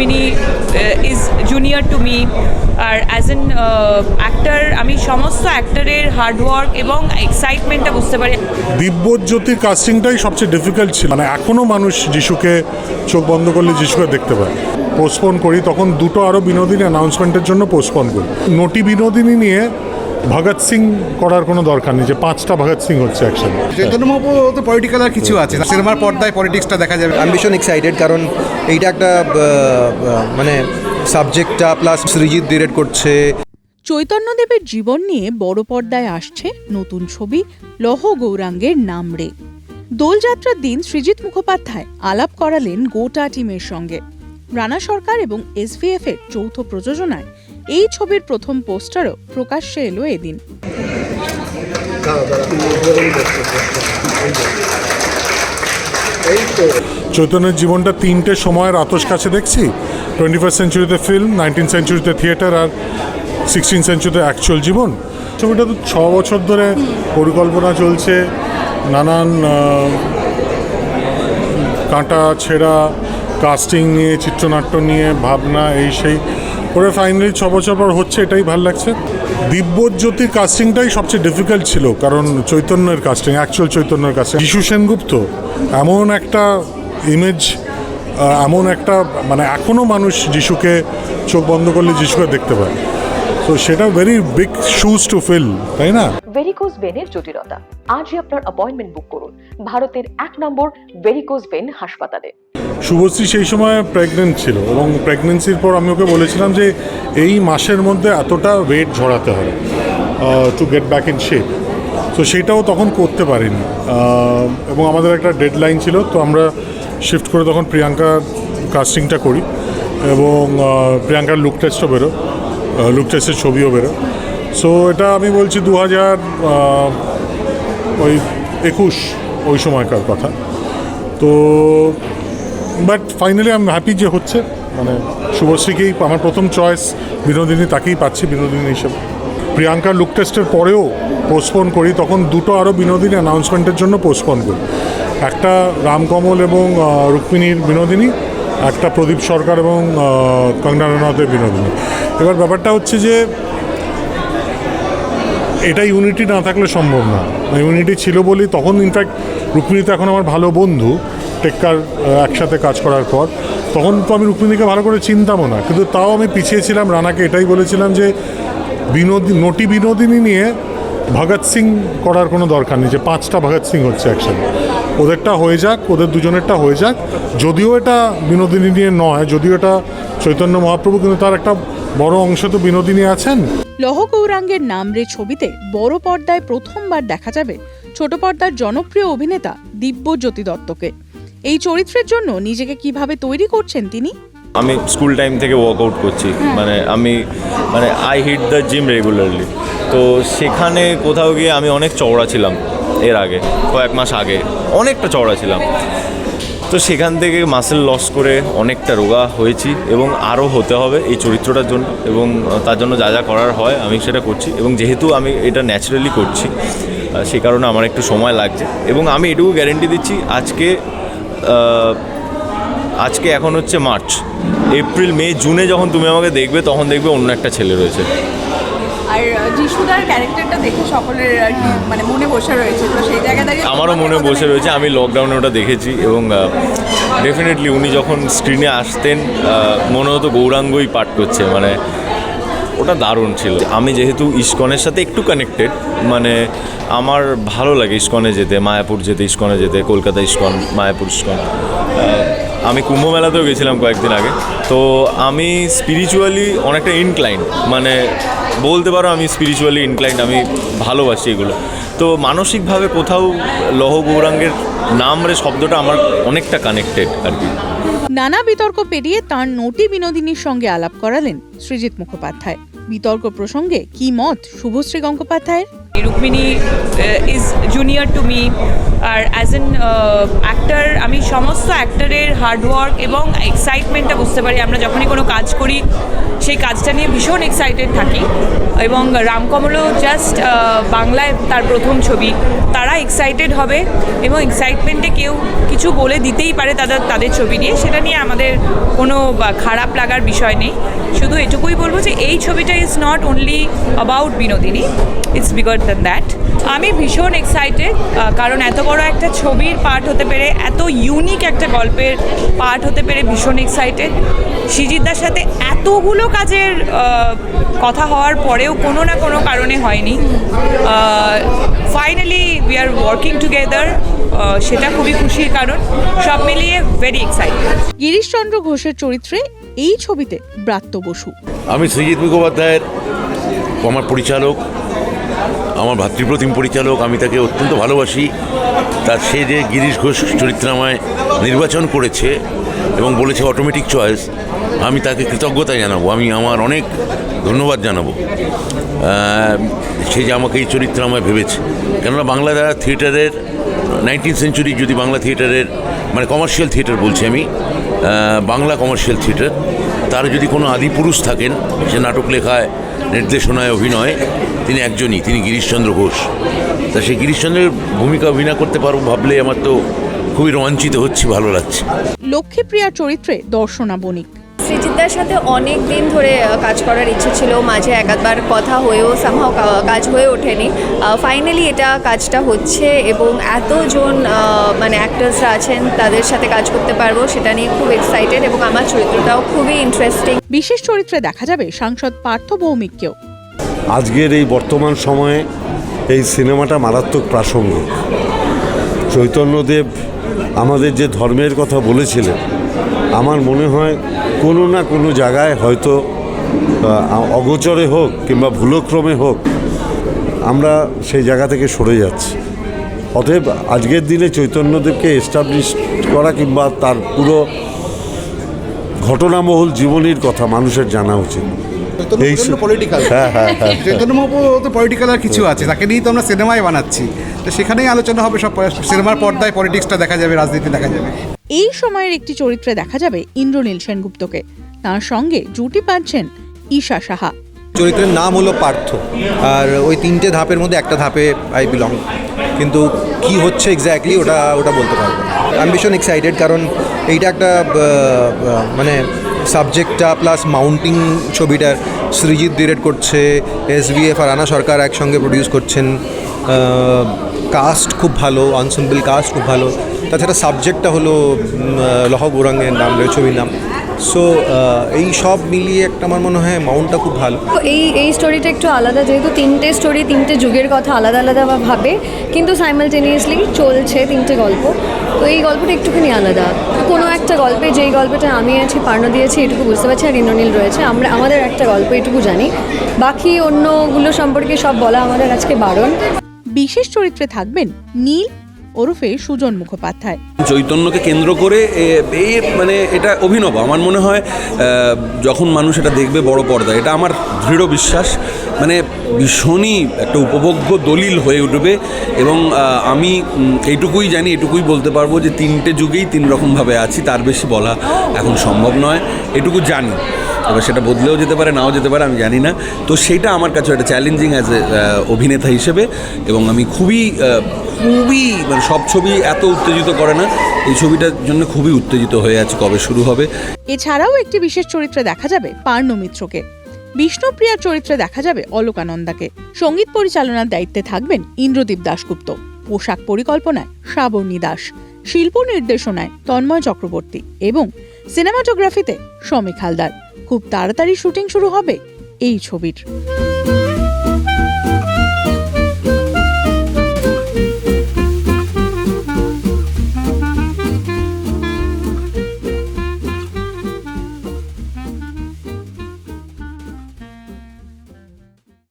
Rukmini is junior to me R as an actor আমি সমস্ত অ্যাক্টারের hard work এবং এক্সাইটমেন্টটা বুঝতে পারি। দিব্যজ্যোতির কাস্টিংটাই সবচেয়ে ডিফিকাল্ট ছিল। মানে এখনও মানুষ যিশুকে চোখ বন্ধ করলে যিশুকে দেখতে পায়। পোস্টপোন করি, তখন দুটো আরও বিনোদিনী অ্যানাউন্সমেন্টের জন্য পোস্টপোন করি। নটি বিনোদিনী নিয়ে ভগৎ সিং করার কোনো দরকার নেই যে পাঁচটা ভগৎ সিং হচ্ছে একসাথে। চৈতন্য মহাপ্রভু তো পলিটিক্যাল আর কিছু আছে। সিনেমার পর্দায় পলিটিক্সটা দেখা যাবে। আমি ভীষণ এক্সাইটেড কারণ এইটা একটা মানে সাবজেক্টটা প্লাস সৃজিৎ ডিরেক্ট করছে। চৈতন্যদেবের জীবন নিয়ে বড় পর্দায় আসছে নতুন ছবি লহ গৌরাঙ্গের নাম রে। দোলযাত্রার দিন সৃজিত মুখোপাধ্যায় আলাপ করালেন গোটা টিমের সঙ্গে। রানা সরকার এবং এসভিএফ এর যৌথ প্রযোজনায় এই ছবির প্রথম পোস্টারও প্রকাশ্যে এলো এদিন। চৈতন্যের জীবনটা তিনটে সময়ের আতস কাছে দেখছি। টোয়েন্টি ফার্স্ট সেঞ্চুরিতে ফিল্ম নাইনটিন সেঞ্চুরিতে থিয়েটার আর সিক্সটিন সেঞ্চুরিতে অ্যাকচুয়াল জীবন। ছবিটা তো ছ বছর ধরে পরিকল্পনা চলছে। নানান কাঁটা, ছেঁড়া কাস্টিং নিয়ে, চিত্রনাট্য নিয়ে, ভাবনা, এই সেই করে ফাইনালি ছ বছর পর হচ্ছে, এটাই ভালো লাগছে। দিব্যজ্যোতির কাস্টিংটাই সবচেয়ে ডিফিকাল্ট ছিল, কারণ চৈতন্যের কাস্টিং অ্যাকচুয়াল চৈতন্যের কাস্টিং যিশু সেনগুপ্ত, এমন একটা ইমেজ এমন একটা মানে এখনও মানুষ যিশুকে চোখ বন্ধ করলে যিশুকে দেখতে পায়। তো সেটা very big shoes to fill তাই না? ভেরিকোজ ভেনের জটিলতা। আজই আপনার অ্যাপয়েন্টমেন্ট বুক করুন। ভারতের এক নম্বর ভেরিকোজ ভেন হাসপাতালে। শুভশ্রী সেই সময় প্রেগনেন্ট ছিল এবং প্রেগনেন্সির পর আমি ওকে বলেছিলাম যে এই মাসের মধ্যে এতটা ওয়েট ঝরাতে হবে to get back in shape তো সেটাও তখন করতে পারিনি এবং আমাদের একটা ডেডলাইন ছিল, তো আমরা শিফট করে তখন প্রিয়াঙ্কার কাস্টিংটা করি এবং প্রিয়াঙ্কার লুক টেস্টও বেরো লুক টেস্টের ছবিও বেরো। সো এটা আমি বলছি দু হাজার ওই একুশ, ওই সময়কার কথা। তো বাট ফাইনালি আমি হ্যাপি যে হচ্ছে। মানে শুভশ্রীকেই আমার প্রথম চয়েস বিনোদিনী তাকেই পাচ্ছি, বিনোদিনী হিসেবে। প্রিয়াঙ্কার লুক টেস্টের পরেও পোস্টপোন করি, তখন দুটো আরও বিনোদিনী অ্যানাউন্সমেন্টের জন্য পোস্টপোন করি। একটা রামকমল এবং রুক্মিণীর বিনোদিনী, একটা প্রদীপ সরকার এবং কঙ্গনা রানাওয়াতের বিনোদিনী। এবার ব্যাপারটা হচ্ছে যে, এটা ইউনিটি না থাকলে সম্ভব না। ইউনিটি ছিল বলেই তখন ইনফ্যাক্ট রুক্মিণী তো এখন আমার ভালো বন্ধু। টেক্কার একসাথে কাজ করার পর, তখন তো আমি রুক্মিণীকে ভালো করে চিনতামও না। কিন্তু তাও আমি পিছিয়ে ছিলাম রানাকে এটাই বলেছিলাম যে বিনোদী, নটি বিনোদিনী নিয়ে ভগৎ সিং করার কোনো দরকার নেই, যে পাঁচটা ভগৎ সিং হচ্ছে একসাথে। ওদেরটা হয়ে যাক, ওদের দুজনেরটা হয়ে যাক। যদিও এটা বিনোদিনী নিয়ে নয়, যদিও এটা চৈতন্য মহাপ্রভু, কিন্তু তার একটা বড় অংশ তো বিনোদিনী আছেন। লহ গৌরাঙ্গের নাম রে ছবিতে বড় পর্দায় প্রথমবার দেখা যাবে ছোট পর্দার জনপ্রিয় অভিনেতা দিব্যজ্যোতি দত্তকে। এই চরিত্রের জন্য নিজেকে কীভাবে তৈরি করছেন তিনি? আমি স্কুল টাইম থেকে ওয়ার্কআউট করছি। মানে আমি মানে I hit the gym regularly তো সেখানে কোথাও গিয়ে আমি অনেক চওড়া ছিলাম এর আগে কয়েক মাস আগে। অনেকটা চওড়া ছিলাম। তো সেখান থেকে মাসেল লস করে অনেকটা রোগা হয়েছি এবং আরও হতে হবে এই চরিত্রটার জন্য এবং তার জন্য যা যা করার হয় আমি সেটা করছি এবং যেহেতু আমি এটা ন্যাচারালি করছি সে কারণে আমার একটু সময় লাগছে এবং আমি এটুকু গ্যারেন্টি দিচ্ছি আজকে আজকে এখন হচ্ছে মার্চ। এপ্রিল মে জুনে যখন তুমি আমাকে দেখবে তখন দেখবে অন্য একটা ছেলে রয়েছে। আর যিশুদার ক্যারেক্টারটা দেখে সকলের মানে মনে বসে রয়েছে। তো সেই দাঁড়িয়ে আমারও মনে বসে রয়েছে আমি লকডাউনে ওটা দেখেছি এবং ডেফিনেটলি উনি যখন স্ক্রিনে আসতেন মনে হতো গৌরাঙ্গই পাঠ করছে। মানে ওটা দারুণ ছিল। আমি যেহেতু ইস্কনের সাথে একটু কানেক্টেড মানে আমার ভালো লাগে ইস্কনে যেতে, মায়াপুর যেতে, ইস্কনে যেতে, কলকাতা ইস্কন, মায়াপুর ইস্কন। আমি কুম্ভ মেলাতেও গেছিলাম কয়েকদিন আগে। তো আমি স্পিরিচুয়ালি অনেকটা ইনক্লাইন্ড মানে বলতে পারো আমি স্পিরিচুয়ালি ইনক্লাইন্ড আমি ভালোবাসি এগুলো। তো মানসিকভাবে কোথাও লহ গৌরাঙ্গের নাম রে শব্দটা আমার অনেকটা কানেক্টেড আর কি। নানা বিতর্ক পেরিয়ে তাঁর নটি বিনোদিনীর সঙ্গে আলাপ করালেন সৃজিত মুখোপাধ্যায়। বিতর্ক প্রসঙ্গে কি মত শুভশ্রী গঙ্গোপাধ্যায়ের? Rukmini is junior to me R as an actor আমি সমস্ত অ্যাক্টারের হার্ডওয়ার্ক এবং এক্সাইটমেন্টটা বুঝতে পারি। আমরা যখনই কোনো কাজ করি সেই কাজটা নিয়ে ভীষণ এক্সাইটেড থাকি এবং রামকমলও জাস্ট বাংলায় তার প্রথম ছবি। তারা এক্সাইটেড হবে এবং এক্সাইটমেন্টে কেউ কিছু বলে দিতেই পারে তাদের তাদের ছবি নিয়ে। সেটা নিয়ে আমাদের কোনো খারাপ লাগার বিষয় নেই। শুধু এটুকুই বলব যে এই ছবিটা is not only about Binodini it's bigger than that আমি ভীষণ এক্সাইটেড কারণ এত বড় একটা ছবির পার্ট হতে পেরে, এত ইউনিক একটা গল্পের পার্ট হতে পেরে ভীষণ এক্সাইটেড সৃজিতদার সাথে এতগুলো কাজের কথা হওয়ার পরেও কোনো না কোনো কারণে হয়নি। Finally we are working together সেটা খুবই খুশির কারণ। সব মিলিয়ে ভেরি এক্সাইটেড গিরিশচন্দ্র ঘোষের চরিত্রে এই ছবিতে ব্রাত্য বসু। আমি সৃজিৎ মুখোপাধ্যায়ের আমার পরিচালক আমার ভাতৃপ্রতিম পরিচালক আমি তাকে অত্যন্ত ভালোবাসি। তার সে যে গিরিশ ঘোষ চরিত্র আমায় নির্বাচন করেছে এবং বলেছে অটোমেটিক চয়েস আমি তাকে কৃতজ্ঞতা জানাব, আমি আমার অনেক ধন্যবাদ জানাব। সে যে আমাকে এই চরিত্র আমায় ভেবেছে। কেননা বাংলা থিয়েটারের নাইনটিন সেঞ্চুরি যদি বাংলা থিয়েটারের মানে কমার্শিয়াল থিয়েটার বলছি আমি বাংলা কমার্শিয়াল থিয়েটার, তার যদি কোনো আদিপুরুষ থাকেন, সে নাটক লেখায়, নির্দেশনায় অভিনয়, তিনি একজনই, তিনি গিরিশচন্দ্র ঘোষ। তা সেই গিরিশচন্দ্রের ভূমিকা অভিনয় করতে পারব ভাবলে আমার তো খুবই রোমাঞ্চিত হচ্ছে, ভালো লাগছে। লক্ষ্মীপ্রিয়ার চরিত্রে দর্শনা বণিক সৃজিতদার সাথে অনেক দিন ধরে কাজ করার ইচ্ছে ছিল। মাঝে একবার কথা হয়েও সামহাও কাজ হয়ে ওঠেনি। ফাইনালি এটা কাজটা হচ্ছে এবং এতজন মানে অ্যাক্টার্সরা আছেন তাদের সাথে কাজ করতে পারব সেটা নিয়ে খুব এক্সাইটেড এবং আমার চরিত্রটাও খুবই ইন্টারেস্টিং বিশেষ চরিত্রে দেখা যাবে সাংসদ পার্থ ভৌমিককেও। আজকের এই বর্তমান সময়ে এই সিনেমাটা মারাত্মক প্রাসঙ্গিক। চৈতন্যদেব আমাদের যে ধর্মের কথা বলেছিলেন আমার মনে হয় কোনো না কোনো জায়গায় হয়তো অগোচরে হোক কিংবা ভুলক্রমে হোক আমরা সেই জায়গা থেকে সরে যাচ্ছি। অতএব আজকের দিনে চৈতন্যদেবকে এস্টাবলিশ করা কিংবা তার পুরো ঘটনামহল জীবনীর কথা মানুষের জানা উচিত। এই পলিটিক্যাল হ্যাঁ হ্যাঁ হ্যাঁ পলিটিক্যাল আর কিছু আছে তাকে নিয়েই তো আমরা সিনেমাই বানাচ্ছি। তো সেখানেই আলোচনা হবে সব সিনেমার পর্দায় পলিটিক্সটা দেখা যাবে রাজনীতি দেখা যাবে। এই সময়ের একটি চরিত্রে দেখা যাবে ইন্দ্রনীল সেনগুপ্তকে। তার সঙ্গে জুটি পাচ্ছেন ঈশা সাহা। চরিত্রের নাম হলো পার্থ। আর ওই তিনটে ধাপের মধ্যে একটা ধাপে আই বিলং কিন্তু কি হচ্ছে এক্স্যাক্টলি ওটা ওটা বলতে পারব আমি ভীষণ এক্সাইটেড কারণ এইটা একটা মানে সাবজেক্টটা প্লাস মাউন্টিং ছবিটার সৃজিৎ ডিরেক্ট করছে এস বি আর রানা সরকার একসঙ্গে প্রডিউস করছেন কাস্ট খুব ভালো আনসেম্বল কাস্ট খুব ভালো। তাছাড়া সাবজেক্টটা হলো লহ গৌরাঙ্গের নাম রয়েছে ছবির নাম। সো এই সব মিলিয়ে একটা আমার মনে হয় মাউন্টটা খুব ভালো। এই এই স্টোরিটা একটু আলাদা, যেহেতু তিনটে স্টোরি তিনটে যুগের কথা আলাদা আলাদা ভাবে, কিন্তু সাইমালটেনিয়াসলি চলছে তিনটে গল্প। তো এই গল্পটা একটুখানি আলাদা। কোনো একটা গল্পে, যেই গল্পটা আমি আছি, পার্ণ দিয়েছি, এটুকু বুঝতে পারছি আর ইন্দ্রনীল রয়েছে। আমরা, আমাদের একটা গল্প, এটুকু জানি। বাকি অন্যগুলো সম্পর্কে সব বলা আমাদের আজকে বারণ। বিশেষ চরিত্রে থাকবেন নীল ওরফে সুজন মুখোপাধ্যায়। চৈতন্যকে কেন্দ্র করে এ- এই মানে এটা অভিনব। আমার মনে হয় যখন মানুষ এটা দেখবে বড় পর্দায়, এটা আমার দৃঢ় বিশ্বাস। মানে ভীষণই একটা উপভোগ্য দলিল হয়ে উঠবে এবং আমি এইটুকুই জানি, এটুকুই বলতে পারব যে তিনটে যুগেই তিন রকমভাবে আছি, তার বেশি বলা এখন সম্ভব নয়, এটুকু জানি। এবার সেটা বদলেও যেতে পারে, নাও যেতে পারে, আমি জানি না। তো সেটা আমার কাছে একটা চ্যালেঞ্জিং অ্যাজ এ অভিনেতা হিসেবে এবং আমি খুবই খুবই মানে সব ছবি এত উত্তেজিত করে না, এই ছবিটার জন্য খুবই উত্তেজিত হয়ে আছে কবে শুরু হবে। এছাড়াও একটি বিশেষ চরিত্রে দেখা যাবে পার্ণ মিত্রকে। বিষ্ণুপ্রিয়ার চরিত্রে দেখা যাবে অলোকানন্দাকে। সংগীত পরিচালনার দায়িত্বে থাকবেন ইন্দ্রদীপ দাশগুপ্ত। পোশাক পরিকল্পনায় শ্রাবণী দাস শিল্প নির্দেশনায় তন্ময় চক্রবর্তী এবং সিনেমাটোগ্রাফিতে সমীক হালদার। খুব তাড়াতাড়ি শুটিং শুরু হবে এই ছবির।